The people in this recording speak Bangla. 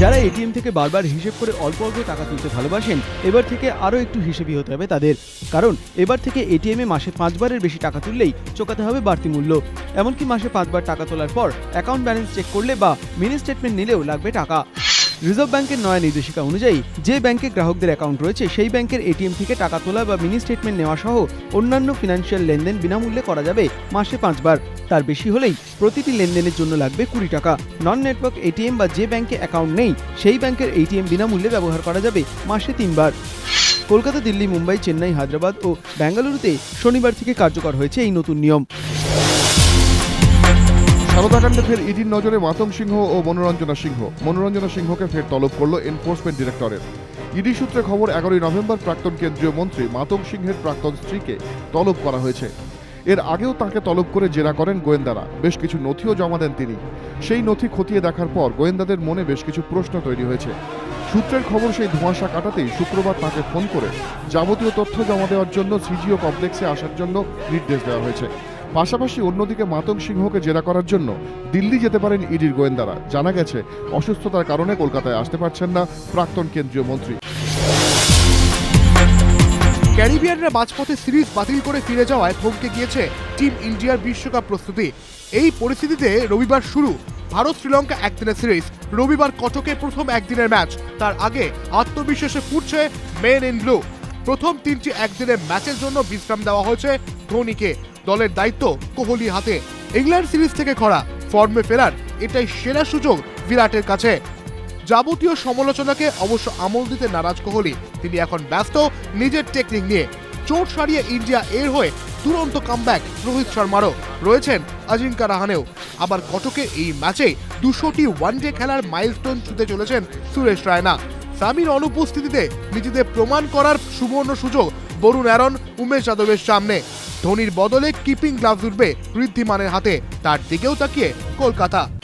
যারা এটিএম থেকে বারবার হিসেব করে অল্প অল্প টাকা তুলতে ভালোবাসেন, এবার থেকে আরও একটু হিসেবি হতে হবে তাদের। কারণ, এবার থেকে এটিএমে মাসে পাঁচবারের বেশি টাকা তুললেই চোকাতে হবে বাড়তি মূল্য। এমনকি মাসে পাঁচবার টাকা তোলার পর অ্যাকাউন্ট ব্যালেন্স চেক করলে বা মিনি স্টেটমেন্ট নিলেও লাগবে টাকা। রিজার্ভ ব্যাংকের নয়া নির্দেশিকা অনুযায়ী, যে ব্যাংকে গ্রাহকদের অ্যাকাউন্ট রয়েছে, সেই ব্যাংকের এটিএম থেকে টাকা তোলা বা মিনি স্টেটমেন্ট নেওয়া সহ অন্যান্য ফিনান্সিয়াল লেনদেন বিনামূল্যে করা যাবে মাসে পাঁচবার। তার বেশি হলেই প্রতিটি লেনদেনের জন্য লাগবে কুড়ি টাকা। নন নেটওয়ার্ক এটিএম বা যে ব্যাংকে অ্যাকাউন্ট নেই, সেই ব্যাংকের এটিএম বিনামূল্যে ব্যবহার করা যাবে মাসে তিনবার। কলকাতা, দিল্লি, মুম্বাই, চেন্নাই, হায়দ্রাবাদ ও বেঙ্গালুরুতে শনিবার থেকে কার্যকর হয়েছে এই নতুন নিয়ম। সারদাকাণ্ডে ফের ইডির নজরে মাতং সিংহ ও মনোরঞ্জনা সিংহ। মনোরঞ্জনা সিংহকে ফের তলব করল এনফোর্সমেন্ট ডিরেক্টরেট। ইডি সূত্রে খবর, এগারোই নভেম্বর প্রাক্তন কেন্দ্রীয় মন্ত্রী মাতং সিংহের প্রাক্তন স্ত্রীকে তলব করা হয়েছে। এর আগেও তাকে তলব করে জেরা করেন গোয়েন্দারা। বেশ কিছু নথিও জমা দেন তিনি। সেই নথি খতিয়ে দেখার পর গোয়েন্দাদের মনে বেশ কিছু প্রশ্ন তৈরি হয়েছে। সূত্রের খবর, সেই ধোঁয়াশা কাটাতেই শুক্রবার তাকে ফোন করে যাবতীয় তথ্য জমা দেওয়ার জন্য সিজিও কমপ্লেক্সে আসার জন্য নির্দেশ দেওয়া হয়েছে। পাশাপাশি অন্যদিকে মাতং সিংহকে জেরা করার জন্য দিল্লি যেতে পারেন ইডির গোয়েন্দারা। জানা গেছে, অসুস্থতার কারণে কলকাতায় আসতে পারছেন না প্রাক্তন কেন্দ্রীয় মন্ত্রী। ক্যারিবিয়ানরা মাঝপথে সিরিজ বাতিল করে ফিরে যাওয়ায় থমকে গিয়েছে টিম ইন্ডিয়ার বিশ্বকাপ প্রস্তুতি। এই পরিস্থিতিতে রবিবার শুরু। ভারত শ্রীলঙ্কা একদিনের সিরিজ। রবিবার কটকে প্রথম একদিনের ম্যাচ। তার আগে আত্মবিশ্বাসে ফুটছে মেন ইন ব্লু। প্রথম তিনটি একদিনের ম্যাচের জন্য বিশ্রাম দেওয়া হয়েছে ধোনিকে। দলের দায়িত্ব কোহলি হাতে। ইংল্যান্ড সিরিজ থেকে খরা, ফর্মে ফেরার এটাই সেরা সুযোগ বিরাটের কাছে। যাবতীয় সমালোচনাকে অবশ্য আমল দিতে নারাজ কোহলি। তিনি এখন ব্যস্ত নিজের টেকনিক নিয়ে। চোট সারিয়ে ইন্ডিয়া এর হয়ে দুরন্ত কামব্যাক রোহিত শর্মারও রয়েছেন অজিঙ্কা রাহানেও। আবার কটকে এই ম্যাচে দুশোটি ওয়ানডে খেলার মাইলস্টোন ছুতে চলেছেন সুরেশ রায়না। সামির অনুপস্থিতিতে নিজেদের প্রমাণ করার সুবর্ণ সুযোগ বরুণ অ্যারন, উমেশ যাদবের সামনে। ধোনির বদলে কিপিং গ্লাভস উঠবে ঋদ্ধিমানের হাতে। তার দিকেও তাকিয়ে কলকাতা।